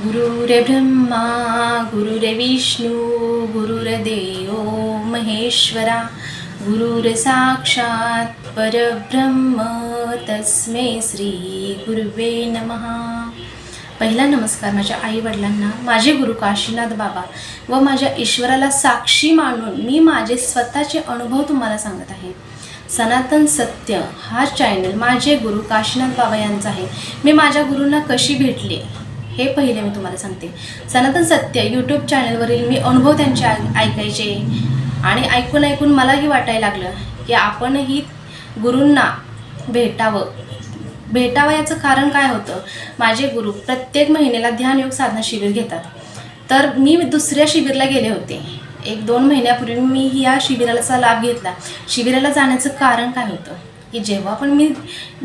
गुरुरे ब्रह्मा गुरुरे विष्णू गुरुर्देव महेश्वरा गुरुर साक्षात परब्रह्म. तस्मे श्री गुरुवे नमहा पहिला नमस्कार माझ्या आई वडिलांना माझे गुरु काशीनाथ बाबा व माझ्या ईश्वराला साक्षी मानून मी माझे स्वतःचे अनुभव तुम्हाला सांगत आहे. सनातन सत्य हा चॅनल माझे गुरु काशीनाथ बाबा यांचा आहे. मी माझ्या गुरूंना कशी भेटले? हे पहिले मी तुम्हाला सांगते. सनातन सत्य यूट्यूब चॅनलवरील मी अनुभव त्यांचे ऐकायचे आणि ऐकून ऐकून मलाही वाटायला लागलं की आपणही गुरूंना भेटावं. भेटावं याचं कारण काय होतं? माझे गुरु प्रत्येक महिन्याला ध्यानयोग साधना शिबिर घेतात. तर मी दुसऱ्या शिबिरला गेले होते. एक दोन महिन्यापूर्वी मी या शिबिराचा लाभ घेतला. शिबिराला जाण्याचं कारण काय होतं? की जेव्हा पण मी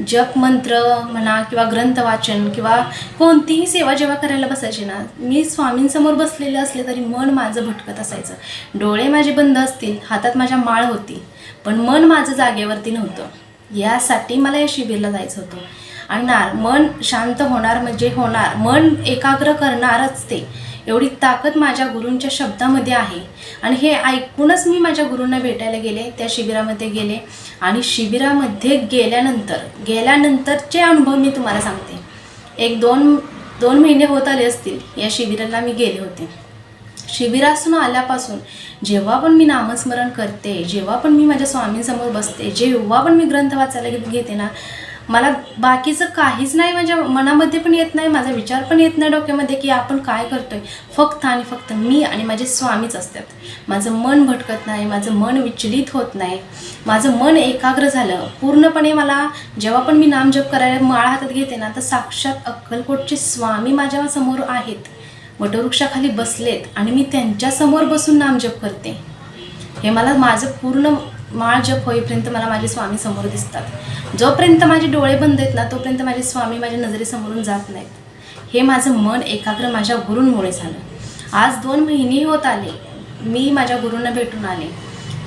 जप मंत्र म्हणा किंवा ग्रंथ वाचन किंवा कोणतीही सेवा जेव्हा करायला बसायची ना मी स्वामींसमोर बसलेले असले तरी मन माझं भटकत असायचं. डोळे माझे बंद असतील हातात माझ्या माळ होती पण मन माझं जागेवरती नव्हतं. यासाठी मला या शिबिरला जायचं होतं. आणि ना मन शांत होणार म्हणजे होणार. मन एकाग्र करणारच ते. एवढी ताकद माझ्या गुरूंच्या शब्दामध्ये आहे. आणि हे ऐकूनच मी माझ्या गुरूंना भेटायला गेले त्या शिबिरामध्ये गेले. आणि शिबिरामध्ये गेल्यानंतर गेल्यानंतरचे अनुभव मी तुम्हाला सांगते. एक दोन दोन महिने होत आले असतील या शिबिराला मी गेले होते. शिबिरासून आल्यापासून जेव्हा पण मी नामस्मरण करते जेव्हा पण मी माझ्या स्वामींसमोर बसते जेव्हा पण मी ग्रंथ वाचायला घेते ना मला बाकीचं काहीच नाही माझ्या मनामध्ये पण येत नाही माझा विचार पण येत नाही डोक्यामध्ये की आपण काय करतोय. फक्त आणि फक्त मी आणि माझे स्वामीच असतात. माझं मन भटकत नाही माझं मन विचलित होत नाही. माझं मन एकाग्र झालं. पूर्णपणे मला जेव्हा पण मी नामजप करायला माळ हातात घेते ना तर साक्षात अक्कलकोटचे स्वामी माझ्यासमोर आहेत. वटवृक्षाखाली बसलेत आणि मी त्यांच्यासमोर बसून नामजप करते. हे मला माझं पूर्ण माळ जप होईपर्यंत मला माझे स्वामी समोर दिसतात. जोपर्यंत माझे डोळे बंद आहेत ना तोपर्यंत माझे स्वामी माझ्या नजरेसमोरून जात नाहीत. हे माझं मन एकाग्र माझ्या गुरूंमुळे झालं. आज दोन महिने होत आले. मी माझ्या गुरूंना भेटून आले.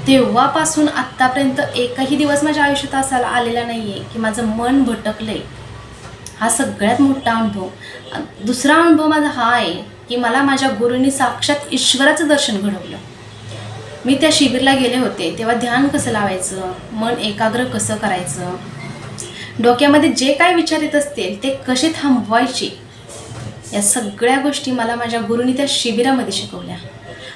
तेव्हापासून आत्तापर्यंत एकही दिवस माझ्या आयुष्यात असा आलेला नाही आहे की माझं मन भटकलं. आहे हा सगळ्यात मोठा अनुभव. दुसरा अनुभव माझा हा आहे की मला माझ्या गुरूंनी साक्षात ईश्वराचं दर्शन घडवलं. मी त्या शिबिरला गेले होते. तेव्हा ध्यान कसं लावायचं? मन एकाग्र कसं करायचं? डोक्यामध्ये जे काय विचार येत असतील ते कसे थांबवायचे? या सगळ्या गोष्टी मला माझ्या गुरुनी त्या शिबिरामध्ये शिकवल्या.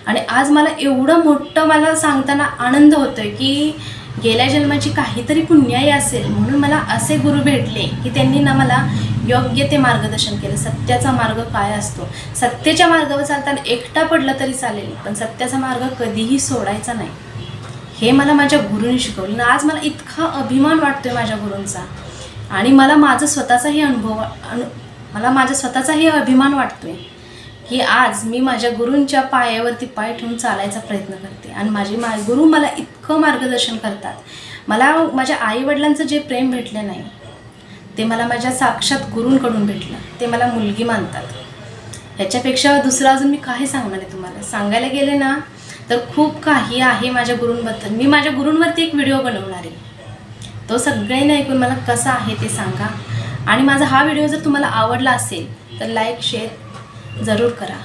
आणि आज मला एवढं मोठं मला सांगताना आनंद होतोय की गेल्या जन्माची काहीतरी पुण्याई असेल म्हणून मला असे गुरु भेटले की त्यांनी ना मला योग्य ते मार्गदर्शन केलं. सत्याचा मार्ग काय असतो? सत्तेच्या मार्गावर चालताना एकटा पडला तरी चालेल पण सत्याचा मार्ग कधीही सोडायचा नाही. हे मला माझ्या गुरुने शिकवलं. आणि आज मला इतका अभिमान वाटतोय माझ्या गुरूंचा. आणि मला माझं स्वतःचाही अनुभव अनु मला माझा स्वतःचाही अभिमान वाटतोय की आज मी माझ्या गुरूंच्या पायावरती पाय ठेवून चालायचा प्रयत्न करते. आणि माझे मा गुरु मला इतकं मार्गदर्शन करतात. मला माझ्या आईवडिलांचं जे प्रेम भेटलं नाही ते मला माझ्या साक्षात गुरूंकडून भेटलं. ते मला मुलगी मानतात. ह्याच्यापेक्षा दुसरं अजून मी काही सांगणार आहे तुम्हाला. सांगायला गेले ना तर खूप काही आहे माझ्या गुरूंबद्दल. मी माझ्या गुरूंवरती एक व्हिडिओ बनवणार आहे. तो सगळ्यांनी ऐकून मला कसा आहे ते सांगा. आणि माझा हा व्हिडिओ जर तुम्हाला आवडला असेल तर लाईक शेअर जरूर करा.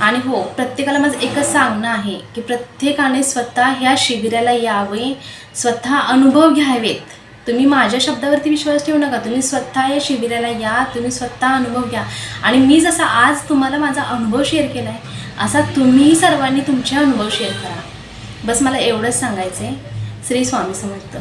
आणि हो प्रत्येकाला माझं एकच सांगणं आहे की प्रत्येकाने स्वतः ह्या शिबिराला यावे स्वतः अनुभव घ्यावेत. तुम्ही माझ्या शब्दावरती विश्वास ठेवू नका. तुम्ही स्वतः या शिबिराला या तुम्ही स्वतः अनुभव घ्या. आणि मी जसा आज तुम्हाला माझा अनुभव शेअर केला आहे असा तुम्हीही सर्वांनी तुमचे अनुभव शेअर करा. बस मला एवढंच सांगायचं आहे श्री स्वामी समर्थ.